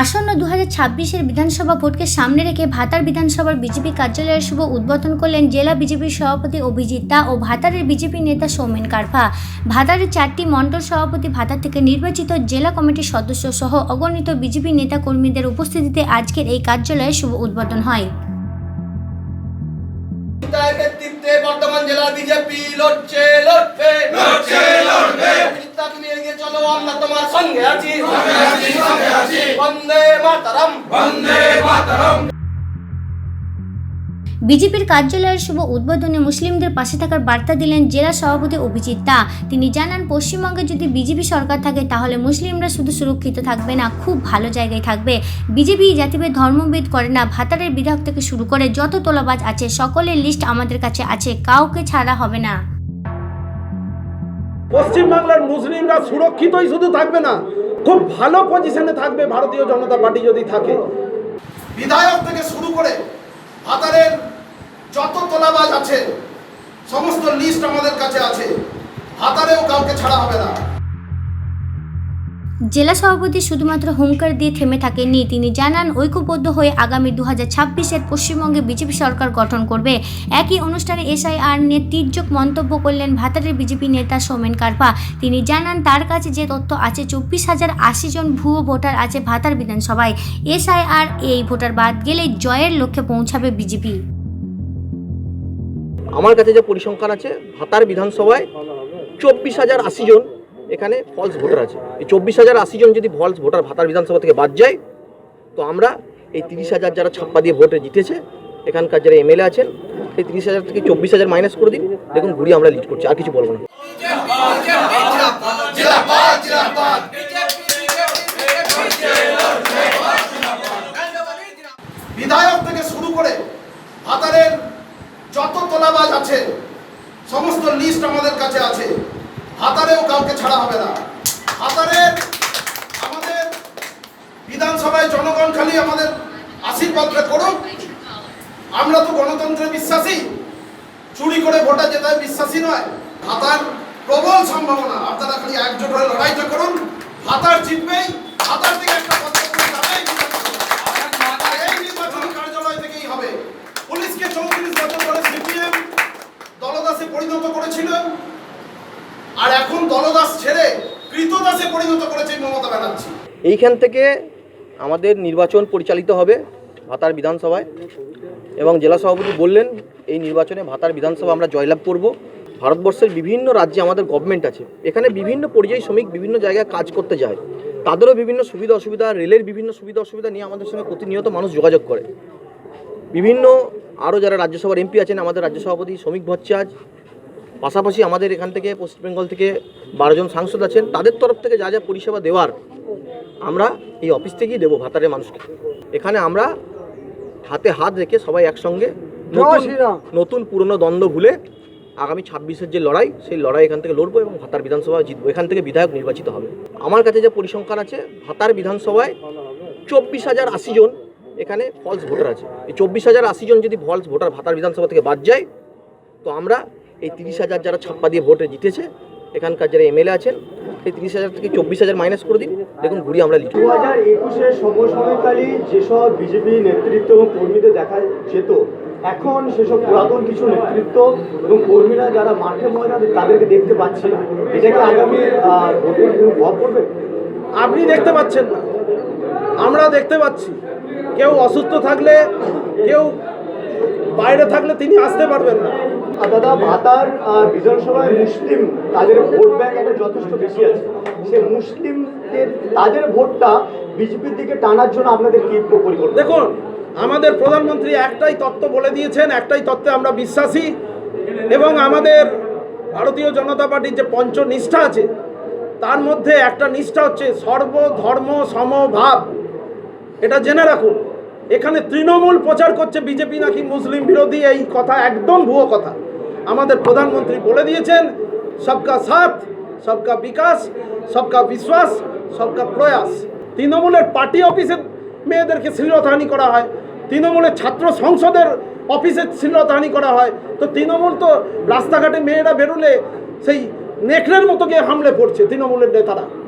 আসন্ন দু হাজার ছাব্বিশের বিধানসভা ভোটকে সামনে রেখে ভাতার বিধানসভার বিজেপি কার্যালয়ের শুভ উদ্বোধন করলেন জেলা বিজেপির সভাপতি অভিজিৎ দা ও ভাতারের বিজেপি নেতা সৌমেন কারফা ভাতারের চারটি মণ্ডল সভাপতি ভাতার থেকে নির্বাচিত জেলা কমিটির সদস্য সহ অগণিত বিজেপি নেতা কর্মীদের উপস্থিতিতে আজকের এই কার্যালয়ের শুভ উদ্বোধন হয়। নেতৃত্বে বর্তমান জেলা বিজেপি লড়ছে লড়বে। লড়ছে লড়বে। তুমি এগিয়ে চলো আমরা তোমার সঙ্গে আছি। সঙ্গে আছি সঙ্গে আছি। বন্দে মাতরম। বন্দে মাতরম। বিজেপির কার্যালয়ের শুভ উদ্বোধনে মুসলিমদের পাশে থাকার বার্তা দিলেন জেলা সভাপতি অভিজিৎ দা। তিনি জানান পশ্চিমবঙ্গে যদি বিজেপি সরকার থাকে তাহলে মুসলিমরা শুধু সুরক্ষিত থাকবে না খুব ভালো জায়গায় থাকবে। বিজেপি জাতিভেদ ধর্মভেদ করে না ভাতারের বিধায়ক থেকে শুরু করে যত তোলাবাজ আছে সকলের লিস্ট আমাদের কাছে আছে কাউকে ছাড়া হবে না। পশ্চিমবাংলার মুসলিমরা সুরক্ষিতই শুধু থাকবে না খুব ভালো পজিশনে থাকবে ভারতীয় জনতা পার্টি যদি থাকে। বিধায়ক থেকে শুরু করে ভাতারের যত তোলাবাজ আছে সমস্ত লিস্ট আমাদের কাছে আছে। হাতারেও কাউকে ছাড়া হবে না। জেলা সভাপতি শুধুমাত্র হুঙ্কার দিয়ে থেমে থাকেননি, তিনি জানান, ঐক্যবদ্ধ হয়ে আগামী দু হাজার ছাব্বিশের পশ্চিমবঙ্গে বিজেপি সরকার গঠন করবে। একই অনুষ্ঠানে এসআইআর নিয়ে তির্যক মন্তব্য করলেন ভাতারের বিজেপি নেতা সোমেন কারপা। তিনি জানান, তার কাছে যে তথ্য আছে, চব্বিশ হাজার আশি জন ভুয়ো ভোটার আছে ভাতার বিধানসভায়। এসআইআর এই ভোটার বাদ গেলে জয়ের লক্ষ্যে পৌঁছাবে বিজেপি। আমার কাছে যে পরিসংখ্যান আছে, ভাতার বিধানসভায় চব্বিশ হাজার আশি জন এখানে ফলস ভোটার আছে। এই চব্বিশ হাজার আশি জন যদি ফলস ভোটার ভাতার বিধানসভা থেকে বাদ যায়, তো আমরা এই তিরিশ হাজার যারা ছাপ্পা দিয়ে ভোটে জিতেছে, এখানকার যারা এমএলএ আছেন সেই তিরিশ হাজার থেকে চব্বিশ হাজার মাইনাস করে দিন। দেখুন, ঘুরিয়ে আমরা লিড করছি, আর কিছু বলব না। বিধায়ক থেকে শুরু করে ভাতারের যত তোলাবাজ আছে, সমস্ত লিস্ট আমাদের কাছে আছে। ভাতারেও কাউকে ছাড়া হবে না। ভাতারের আমাদের বিধানসভায় জনগণ খালি আমাদের আশীর্বাদ করুক। আমরা তো গণতন্ত্রে বিশ্বাসী। চুরি করে ভোটা যেতে বিশ্বাসী নয়। ভাতার প্রবল সম্ভাবনা। আপনারা খালি একজোট হয়ে লড়াইটা করুন। ভাতার জিতবেই ভাতার থেকে একটা কার্যালয় থেকেই হবে। পুলিশকে চৌত্রিশ বছর ধরে সিপিএম দলদাসে পরিণত করেছিল। আর এখন দলদাস ছেড়ে কৃতদাসে পরিণত করেছে মমতা ব্যানার্জি। এইখান থেকে আমাদের নির্বাচন পরিচালিত হবে ভাতার বিধানসভায় এবং জেলা সভাপতি বললেন, এই নির্বাচনে ভাতার বিধানসভা আমরা জয়লাভ করব। ভারতবর্ষের বিভিন্ন রাজ্যে আমাদের গভর্নমেন্ট আছে। এখানে বিভিন্ন পর্যায়ী শ্রমিক বিভিন্ন জায়গায় কাজ করতে যায়। তাদেরও বিভিন্ন সুবিধা অসুবিধা, রেলের বিভিন্ন সুবিধা অসুবিধা নিয়ে আমাদের সঙ্গে প্রতিনিয়ত মানুষ যোগাযোগ করে। বিভিন্ন আরও যারা রাজ্যসভার এমপি আছেন, আমাদের রাজ্য সভাপতি শ্রমিক ভট্টাচার্য পাশাপাশি আমাদের এখান থেকে পশ্চিম বেঙ্গল থেকে বারোজন সাংসদ আছেন তাদের তরফ থেকে যা যা পরিষেবা দেওয়ার আমরা এই অফিস থেকেই দেবো ভাতারের মানুষকে। এখানে আমরা হাতে হাত রেখে সবাই একসঙ্গে নতুন নতুন পুরনো দ্বন্দ্ব ভুলে আগামী ছাব্বিশের যে লড়াই সেই লড়াই এখান থেকে লড়বো এবং ভাতার বিধানসভা জিতবো। এখান থেকে বিধায়ক নির্বাচিত হবে। আমার কাছে যে পরিসংখ্যান আছে ভাতার বিধানসভায় চব্বিশ হাজার আশি জন এখানে ফলস ভোটার আছে। এই চব্বিশ হাজার আশি জন যদি ফলস ভোটার ভাতার বিধানসভা থেকে বাদ যায় তো আমরা এই তিরিশ হাজার যারা ছাপ্পা দিয়ে ভোটে জিতেছে এখানকার যারা এমএলএ আছেন এই তিরিশ হাজার থেকে চব্বিশ হাজার মাইনাস করে দিন। দেখুন ঘুরিয়ে আমরা লিড দু হাজার একুশের সমসাময়িককালে যেসব বিজেপি নেতৃত্ব এবং কর্মীদের দেখা যেত এখন সেসব পুরাতন কিছু নেতৃত্ব এবং কর্মীরা যারা মাঠে ময়দানে তাদেরকে দেখতে পাচ্ছি না এটা কি আগামী ভোটের কোনো প্রভাব পড়বে আপনি দেখতে পাচ্ছেন না। আমরা দেখতে পাচ্ছি। কেউ অসুস্থ থাকলে কেউ বাইরে থাকলে তিনি আসতে পারবেন না। দাদা ভাতার বিধানসভায় মুসলিম তাদের ভোট ব্যাংক একটা যথেষ্ট বেশি আছে। সে মুসলিমদের, তাদের ভোটটা বিজেপির দিকে টানার জন্য আপনাদের কি পরিকল্পনা? দেখুন, আমাদের প্রধানমন্ত্রী একটাই তত্ত্ব বলে দিয়েছেন, একটাই তত্ত্বে আমরা বিশ্বাসী এবং আমাদের ভারতীয় জনতা পার্টির যে পঞ্চ নিষ্ঠা আছে, তার মধ্যে একটা নিষ্ঠা হচ্ছে সর্বধর্ম সমভাব এটা জেনে রাখুন, এখানে তৃণমূল প্রচার করছে বিজেপি নাকি মুসলিম বিরোধী, এই কথা একদম ভুয়ো কথা। আমাদের প্রধানমন্ত্রী বলে দিয়েছেন, সবকা সাথ, সবকা বিকাশ, সবকা বিশ্বাস, সবকা প্রয়াস। তৃণমূলের পার্টি অফিসে মেয়েদেরকে শ্লীলতাহানি করা হয়, তৃণমূলের ছাত্র সংসদের অফিসে ছিন্নতাহানি করা হয়, তো তৃণমূল তো রাস্তাঘাটে মেয়েরা বেরোলে সেই নেকড়ের মতো গিয়ে হামলে পড়ছে তৃণমূলের নেতারা।